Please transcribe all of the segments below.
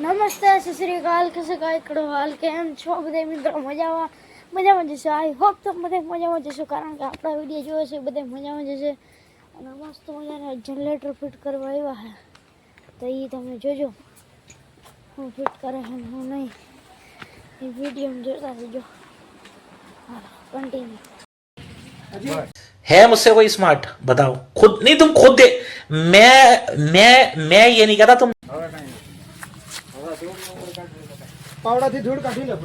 નમસ્તે સત શ્રી અકાલ કસે કાંઈ કડો હાલ કેમ છો બધા મિત્રો મજામાં મજામાં જશે આઈ હોપ તો બધા મજામાં જશો કારણ કે આપણા વિડીયો જોવે છે બધા મજામાં જશે અને મસ્ત મજાના જનરેટર ફિટ કરવા આવ્યા છે તો એ તમે જોજો હું ફિટ કરે છે ને હું નહીં એ વિડીયો જોતા રહેજો હાલો કન્ટિન્યુ है मुझसे कोई स्मार्ट बताओ खुद नहीं तुम खुद दे मैं मैं मैं ये नहीं कहता तुम પાવડાથી ધૂળ કાઢી લે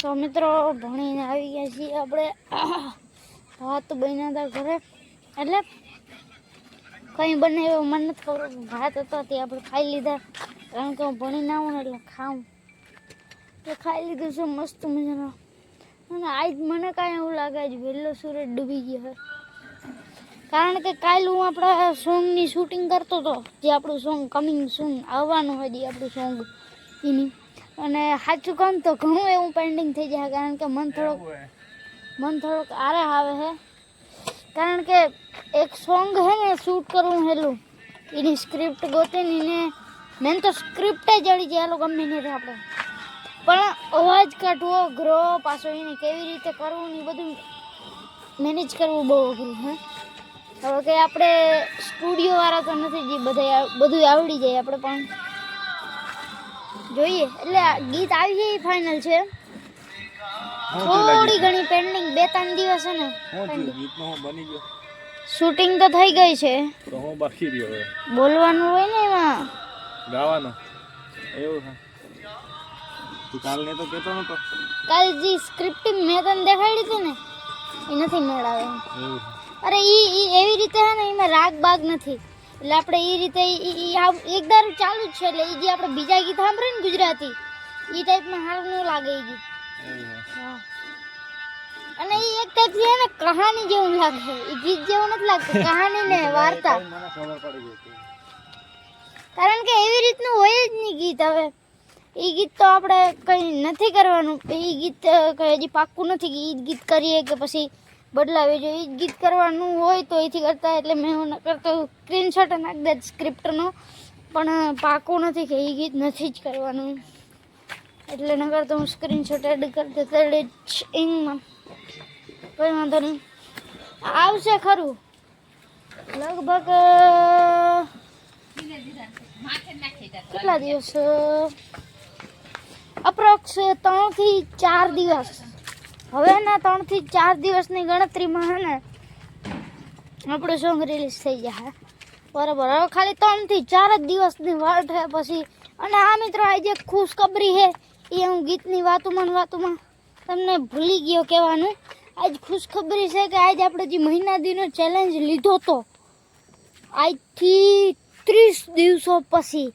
તો મિત્રો, ભણીને આવી ગયા છીએ આપણે. ભાત બન્યા હતા ઘરે. એટલે કંઈ બને એવું મન નથી ખબર. ભાત હતા તે આપણે ખાઈ લીધા. કારણ કે હું ભણીને આવું ને એટલે ખાઉં. ખાઈ લીધું છે મસ્ત મજાનો. અને આજ મને કાંઈ એવું લાગે છે વહેલો સૂરજ ડૂબી ગયો કારણ કે કાલ હું આપણા સોંગની શૂટિંગ કરતો હતો જે આપણું સોંગ કમિંગ સોંગ આવવાનું હોય જે આપણું સોંગ એની. અને સાચું કહું તો ઘણું એવું પેન્ડિંગ થઈ જાય કારણ કે મન થોડોક મન થોડોક આરે આવે છે. કારણ કે એક સોંગ છે ને શૂટ કરવું હેલું એની સ્ક્રિપ્ટ ગોતીને મેન તો સ્ક્રિપ્ટે જડી જાય લોકો ગમે નહીં આપણે. પણ અવાજ કાઢવો ગ્રો પાછો એને કેવી રીતે કરવું ને બધું મેનેજ કરવું બહુ અઘરું હે? હવે કે આપણે સ્ટુડિયો વાળા તો નથી જે બધા બધું આવડી જાય આપણે પણ. જોઈએ એટલે આ ગીત આવી જાય ફાઇનલ છે. થોડી ઘણી પેન્ડિંગ બે ત્રણ દિવસ છે ને. શૂટિંગ તો થઈ ગઈ છે. બાકી રહ્યો બોલવાનું હોય ને એમાં? ગાવાનું. એવું તું કાલને તો કહેતો નતો. કાલ જે સ્ક્રિપ્ટિંગ મેં તને દેખાડી હતી ને એ નથી મેળાવે. અરે ઈ ઈ એવી રીતે હે ને એમાં રાગ બાગ નથી. એટલે આપણે એ રીતે ઈ એક દારૂ ચાલુ જ છે એટલે એ જે આપણે બીજા ગીત સાંભળે ને ગુજરાતી એ ટાઈપમાં સારું ન લાગે એ ગીત. છે છે અને એ એક ટાઈપથી હે ને કહાની જેવું લાગે. એ ગીત જેવું નથી લાગતું કહાની ને વાર્તા. કારણ કે એવી રીતનું હોય જ નહીં ગીત હવે. એ ગીત તો આપણે કંઈ નથી કરવાનું. એ ગીત કંઈ હજી પાક્કું નથી કે એ જ ગીત કરીએ કે પછી બદલાવી જોઈએ એ જ ગીત કરવાનું હોય તો એથી કરતા એટલે મેં હું ન કરતો સ્ક્રીનશોટ નાખી દે સ્ક્રિપ્ટનો પણ પાકું નથી કે એ ગીત નથી જ કરવાનું. એટલે ન કરતો હું સ્ક્રીનશોટ એડ કરી દેતા ઇંગમાં કોઈ વાંધો નહીં. આવશે ખરું. લગભગ કેટલા દિવસ અપ્રોક્સ ત્રણથી ચાર દિવસ. હવે ના ત્રણથી ચાર દિવસની ગણતરીમાં હે ને આપણું સોંગ રિલીઝ થઈ જશે બરાબર. હવે ખાલી ત્રણથી ચાર જ દિવસની વાટ છે પછી. અને આ મિત્રો આજે ખુશખબરી છે એ હું ગીતની વાતોમાં વાતોમાં તમને ભૂલી ગયો કહેવાનું. આજ ખુશખબરી છે કે આજ આપણે જે મહિના દીનો ચેલેન્જ લીધો તો, આજથી ત્રીસ દિવસો પછી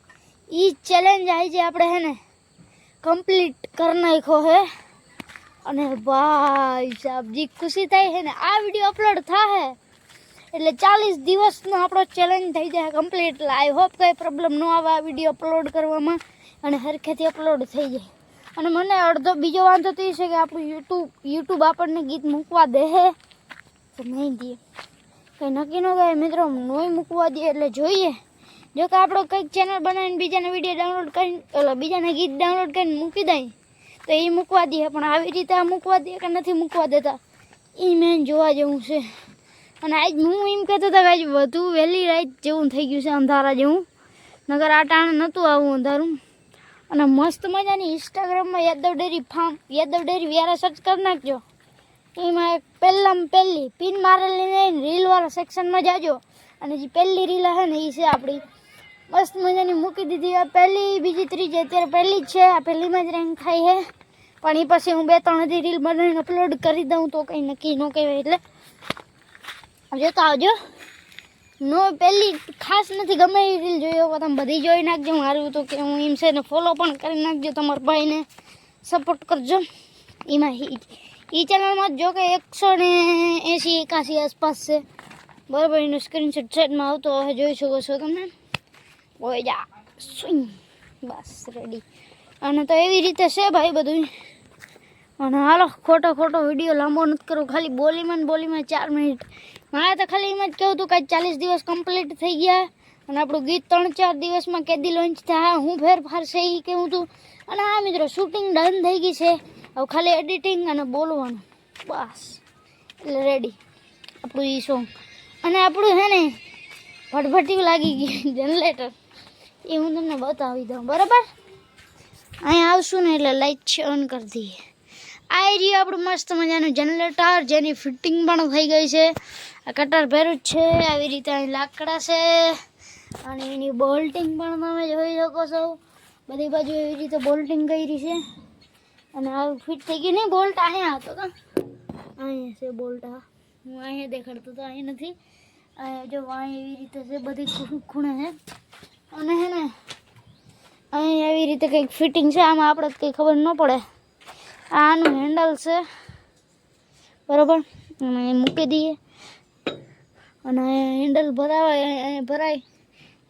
એ ચેલેન્જ આજે આપણે હે ને કમ્પ્લીટ કરી નાખ્યો હે અને ભાઈ સાહેબ જે ખુશી થાય છે ને આ વીડિયો અપલોડ થાય એટલે ચાલીસ દિવસનો આપણો ચેલેન્જ થઈ જાય કમ્પ્લીટ એટલે આઈ હોપ કંઈ પ્રોબ્લેમ ન આવે આ વીડિયો અપલોડ કરવામાં અને હરખેથી અપલોડ થઈ જાય. અને મને અડધો, બીજો વાંધો તો એ છે કે આપણું યુટ્યુબ યુટ્યુબ આપણને ગીત મૂકવા દે હે. તો નહીં દે કંઈ નક્કી ન કહે મિત્રો નોય મૂકવા દે એટલે જોઈએ. જો કે આપણો કંઈક ચેનલ બનાવીને બીજાને વીડિયો ડાઉનલોડ કરીને એટલે બીજાને ગીત ડાઉનલોડ કરીને મૂકી દઈએ, તો એ મૂકવા દે પણ આવી રીતે આ મૂકવા દે કે નથી મૂકવા દેતા? એ મેન જોવા જેવું છે. અને આજ હું એમ કહેતો હતો કે આજ વધુ વહેલી રાત જેવું થઈ ગયું છે અંધારા જેવું. નગર આ ટાણે નહોતું આવું અંધારું. અને મસ્ત મજાની ઇન્સ્ટાગ્રામમાં Yadav dairy farm Yadav dairy Vyara search કરી નાખજો. એમાં એક પહેલામાં પહેલી પિન મારેલી નહીં રીલવાળા સેક્શનમાં જાજો. અને જે પહેલી રીલ હે ને એ છે આપણી. મસ્ત મજાની મૂકી દીધી આ પહેલી બીજી ત્રીજી અત્યારે પહેલી જ છે આ પહેલીમાં જ રેન્ક થાય છે પણ એ પછી હું બે ત્રણ હજી રીલ બનાવીને અપલોડ કરી દઉં તો કંઈ નક્કી ન કહેવાય એટલે. જોતા આવજો. નો, પહેલી ખાસ નથી ગમે એ રીલ જોયો હોય તમે બધી જોઈ નાખજો. મારું તો કે હું એમ છે ને ફોલો પણ કરી નાખજો તમારા ભાઈને. સપોર્ટ કરજો. એમાં એ ચેનલમાં જો કે એકસો ને એંસી એકાસી આસપાસ છે. બરાબર, એનો સ્ક્રીનશોટ સેટમાં આવતો હવે જોઈ શકો છો તમે. ઓય સ્વિંગ બસ રેડી અને તો એવી રીતે છે ભાઈ બધું અને હાલો, ખોટો ખોટો વીડિયો લાંબો નથી કરવો ખાલી બોલીમાં ને બોલીમાં ચાર મિનિટ. મારે તો ખાલી એમ જ કહું હતું કે ચાલીસ દિવસ કમ્પ્લીટ થઈ ગયા અને આપણું ગીત ત્રણ ચાર દિવસમાં કેદી લોન્ચ થાય. હું ફેરફાર છે એ કેવું હતું અને હા, મિત્રો શૂટિંગ ડન થઈ ગઈ છે. હવે ખાલી એડિટિંગ અને બોલવાનું. બસ. એટલે રેડી આપણું એ સોંગ અને આપણું છે ને ભટભટી લાગી ગઈ જનરેટર એ હું તમને બતાવી દઉં, બરાબર? અહીંયા આવશું ને એટલે લાઇટ છે ઓન કરી દઈએ. આ રહ્યું આપણું મસ્ત મજાનું જનરેટર જેની ફિટિંગ પણ થઈ ગઈ છે. આ કટર ભેરું જ છે, આવી રીતે અહીં લાકડા છે. અને એની બોલ્ટિંગ પણ તમે જોઈ શકો છો. બધી બાજુ એવી રીતે બોલ્ટિંગ કરી છે. અને આ ફિટ થઈ ગઈ. નહીં બોલ્ટ અહીંયા હતો કા અહીંયા છે બોલ્ટ આ હું અહીંયા દેખાડતો તો અહીં નથી. અહીંયા જો અહીં એવી રીતે છે, બધી ખૂણે છે. અને હે રીતે કંઈક ફિટિંગ છે, આમાં આપણે કંઈ ખબર ન પડે. આનું હેન્ડલ છે. બરાબર? અને મૂકી દઈએ. અને હેન્ડલ ભરાવાય ભરાય.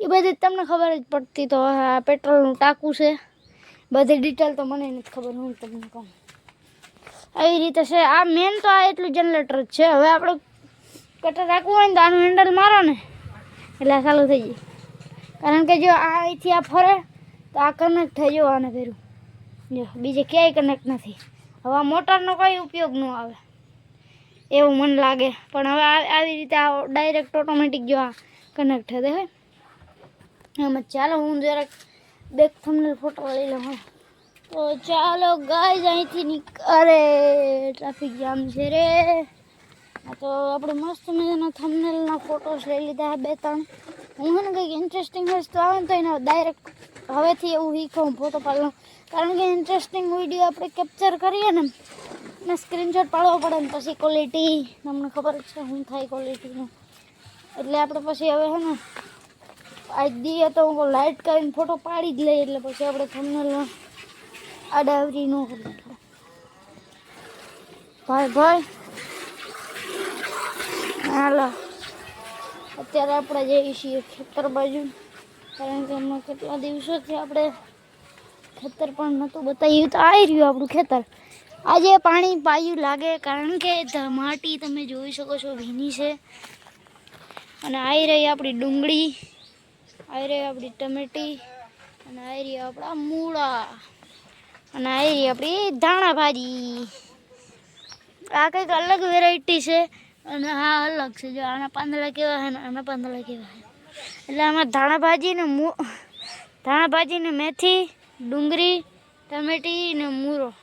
એ બધી તમને ખબર જ પડતી તો આ પેટ્રોલનું ટાંકું છે. બધી ડિટેલ તો મને નથી ખબર, હું તમને કહું. આવી રીતે છે. આ મેન તો આ એટલું જનરેટર જ છે. હવે આપણે કટર રાખવું હોય ને તો આનું હેન્ડલ મારો ને. એટલે સારું થઈ જાય કારણ કે જો આ અહીંથી આ ફરે તો આ કનેક્ટ થઈ જવું આને ફેરું જો, બીજે ક્યાંય કનેક્ટ નથી. હવે આ મોટરનો કોઈ ઉપયોગ ન આવે? એવું મને લાગે. પણ હવે આવી રીતે આ ડાયરેક્ટ ઓટોમેટિક જો આ કનેક્ટ થઈ હે એમ ચાલો હું જરાક બેક થમનેલ ફોટો લઈ લઉં, હા. તો ચાલો ગાય અહીંથી નીક અરે ટ્રાફિક જામ છે રે. આ તો આપણે મસ્ત મજાના થમનેલના ફોટોસ લઈ લીધા, બે ત્રણ. હું ને કંઈક ઇન્ટરેસ્ટિંગ વસ્તુ આવે ને તો એના ડાયરેક્ટ હવેથી એવું શીખવું ફોટો પાડવાનું કારણ કે ઇન્ટરેસ્ટિંગ વીડિયો આપણે કેપ્ચર કરીએ ને એને સ્ક્રીનશોટ પાડવો પડે ને પછી ક્વોલિટી તમને ખબર જ છે શું થાય ક્વોલિટીનું એટલે આપણે પછી હવે છે ને, આજ દઈએ તો હું લાઇટ કરીને ફોટો પાડી જ લઈએ, એટલે પછી આપણે થંબનેલમાં આડાવરી ન કરીએ ભાઈ ભાઈ. હાલો. અત્યારે આપણે જઈએ છીએ ખેતર બાજુ. કારણ કે હમણાં કેટલા દિવસોથી આપણે ખેતર પણ નહોતું બતાવ્યું. તો આવી રહ્યું આપણું ખેતર. આજે પાણી પાયું લાગે, કારણ કે ધમાટી માટી તમે જોઈ શકો છો ભીની છે. અને આવી રહી આપણી ડુંગળી આવી રહી આપણી ટમેટી, અને આવી રહી આપણા મૂળા, અને આવી રહી આપણી ધાણા ભાજી. આ કંઈક અલગ વેરાયટી છે, અને આ અલગ છે. જો આના પાંદડા કેવા છે ને, આના પાંદડા કેવા છે એટલે આમાં ધાણા ભાજી ને મૂ ધાણા ભાજી ને મેથી, ડુંગળી, ટમેટી ને મૂરો.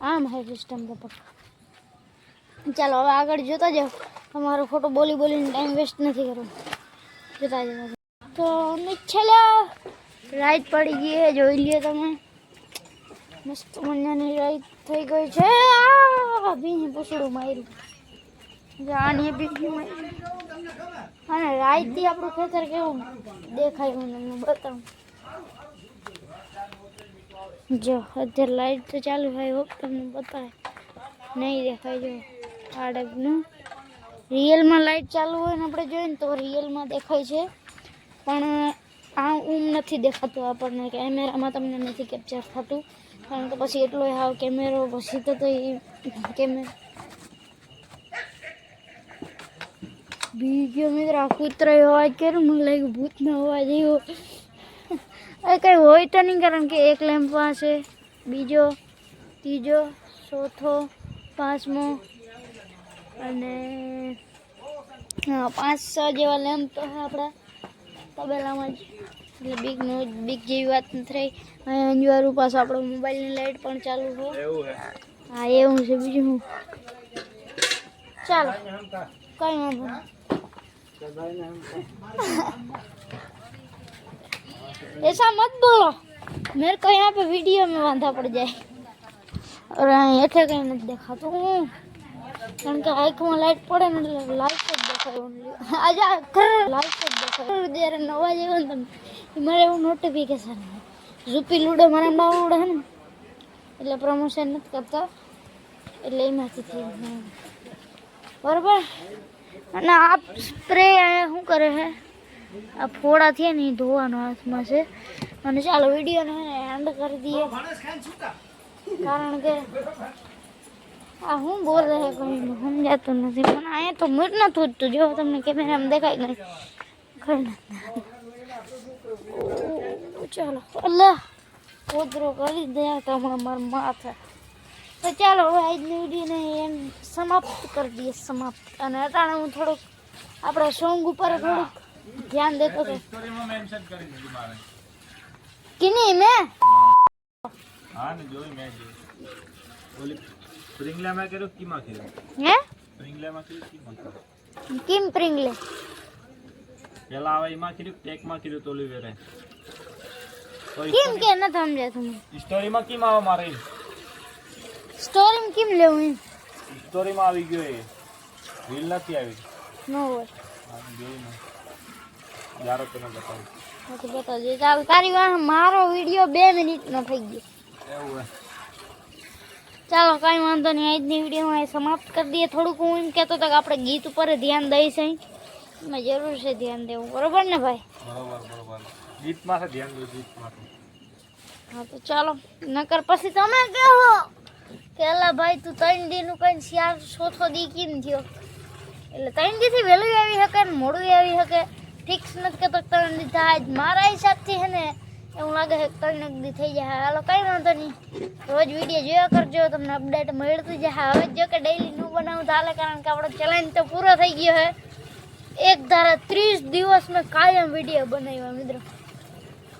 આમ હે સિસ્ટમ તો ચાલો, હવે આગળ જોતા જાઓ. તમારો ફોટો બોલી બોલીને ટાઈમ વેસ્ટ નથી કરવો. જોતા જાઓ. તો અમે છેલ્લા રાઈટ પડી ગઈ જોઈ લ્યો તમે. મસ્ત મજાની રાઈત થઈ ગઈ છે. આ ભીની પૂછડું માર્યું. આની ભીની માર્યું અને રાઈટથી આપણું ખેતર કેવું દેખાય હું બતાવું. જો, અત્યારે લાઈટ તો ચાલુ હોય હોપ તમને બતાવે નહીં દેખાય, જો આ રિયલમાં લાઈટ ચાલુ હોય ને આપણે જોઈએ ને, તો રિયલમાં દેખાય છે. પણ, આ ઊમ નથી દેખાતું આપણને કેમેરામાં તમને નથી કેપ્ચર થતું. કારણ કે પછી એટલો હાવ કેમેરો પછી તો તો એ કેમેરા બીજો મિત્ર કૂતરો અવાજ કર્યો મને લાગ્યું ભૂતનો અવાજ એવો. એ કંઈ હોય તો નહીં કારણ કે એક લેમ્પ પાસે બીજો ત્રીજો ચોથો પાંચમો અને હા પાંચ છ જેવા લેમ્પ તો હે આપણા તબેલામાં જ. એટલે બીક નો બીક જેવી વાત નથી રહી અહીંયા અંજવારું પાસે આપણો મોબાઈલની લાઈટ પણ ચાલુ છે. હા. એવું છે બીજું હું ચાલો કઈ વાંધો નહીં. ऐसा मत बोलो मेरे को यहाँ पे वीडियो में बांधा पड़ जाए और यहाँ हेठे कहीं નથી દેખાતું હું કારણ કે આંખમાં લાઈટ પડે ને એટલે લાઈટ જ દેખાય only. આજે આ ઘર લાઈટ જ દેખાય જ્યારે નવા જેવો ને તમે એ મારે એવું નોટિફિકેશન રૂપી લૂડો મારા ડાઉનલોડ હે ને એટલે પ્રમોશન નથી કરતા એટલે એમાંથી થઈ ગયું. બરાબર અને આ સ્પ્રે શું કરે છે? આ ફોડા થયા ને ધોવાનો હાથમાં છે. અને ચાલો વિડીયોને એન્ડ કરી દઈએ. કારણ કે આ હું બોલ રહે કોઈ સમજાતું નથી. પણ અહીંયા તો મૂળ નથી ઉઠતું જો તમને કેમેરામાં દેખાય નહીં ખરી ચાલો. અલ્લા કોદરો કરી દે તમારા મારા માથે. તો ચાલો હવે આજની વિડીયોને એમ સમાપ્ત કરી દઈએ સમાપ્ત અને અટાણે હું થોડુંક આપણા સોંગ ઉપર થોડુંક ધ્યાન દેતો હતો. સ્ટોરીમાં મેન્શન કરી દીધું મારે. કિની મેં? હા ને જોઈ મેં જોઈ ઓલી સ્પ્રિંગલામાં કર્યું કીમાં કર્યું હે? સ્પ્રિંગલામાં કર્યું કીમાં કર્યું કિમ પ્રિંગલે પેલા આવે એમાં કર્યું ટેકમાં કર્યું તો ઓલી વેરે? કિમ કે ન સમજ્યા તમે? સ્ટોરીમાં કેમ આવે મારે? સ્ટોરી કેમ લેવું સ્ટોરીમાં આવી ગયો એ. રીલ નથી આવી. નો હોય. યાર તને બતાવું. હા બતાવજો. ચાલ તારી વાર મારો વીડિયો બે મિનિટનો થઈ ગયો. એવું હે ચાલો કાંઈ વાંધો નહીં. આજની વિડીયોમાં એ સમાપ્ત કરી દઈએ. થોડુંક હું એમ કહેતો હતો કે આપણે ગીત ઉપર ધ્યાન દઈશું એમાં જરૂર છે ધ્યાન દેવું. બરોબર ને ભાઈ? બરોબર બરોબર. ગીતમાં છે ધ્યાન દો ગીતમાં હા તો ચાલો. નકર પછી તમે કહો. કે અલા ભાઈ તું ત્રણ દીનું કઈ શિયાળ ચોથો દી કેમ થયો? એટલે ત્રણ દીથી વહેલું આવી શકે ને મોડું આવી શકે. ફિક્સ નથી કહેતો ત્રણ દી થાય મારા હિસાબથી છે ને એવું લાગે છે ત્રણ દી થઈ જાય. હાલો, કઈ વાંધો નહીં. રોજ વીડિયો જોયા કરજો, તમને અપડેટ મળતી જાય. હવે જો કે ડેઈલી નું બનાવું ચાલે કારણ કે આપણો ચેલેન્જ તો પૂરો થઈ ગયો છે. એક ધારા ત્રીસ દિવસ મેં કાયમ વીડિયો બનાવ્યા, મિત્રો.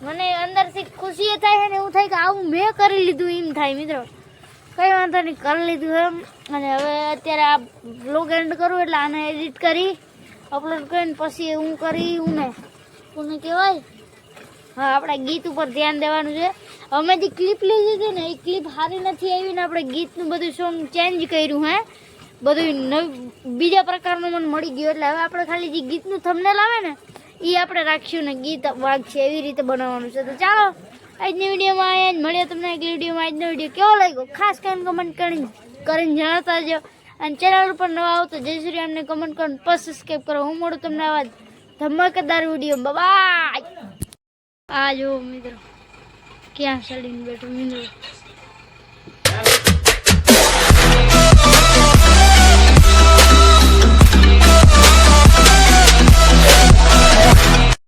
મને અંદરથી ખુશી થાય છે ને એવું થાય કે આવું મેં કરી લીધું એમ થાય, મિત્રો. કંઈ વાંધો નહીં, કરી લીધું એમ. અને હવે અત્યારે આ બ્લોગ એન્ડ કરું એટલે આને એડિટ કરી અપલોડ કરીને પછી હું કરી, હું ને કોને કહેવાય. હા, આપણે ગીત ઉપર ધ્યાન દેવાનું છે. અમે જે ક્લિપ લીધી હતી ને, એ ક્લિપ સારી નથી આવી ને આપણે ગીતનું બધું સોંગ ચેન્જ કર્યું, હે. બધું નવ, બીજા પ્રકારનું મને મળી ગયું. એટલે હવે આપણે ખાલી જે ગીતનું થમને લાવે ને એ આપણે રાખ્યું ને ગીત વાગશે એવી રીતે બનાવવાનું છે. તો ચાલો આજની વિડીયોમાં આવ્યા જ મળ્યો તમને એક વિડીયોમાં આજનો વીડિયો કેવો લાગ્યો? ખાસ કરીને કમેન્ટ કરીને કરીને જણાવતા જો અને ચેનલ ઉપર નવા આવો તો જય શ્રી અમને કમેન્ટ કરો પ્લસ સબસ્ક્રાઈબ કરો. હું મળું તમને આવા ધમાકેદાર વીડિયો બાય! આ જો મિત્રો. ક્યાં ચડીને બેઠું મિત્રો?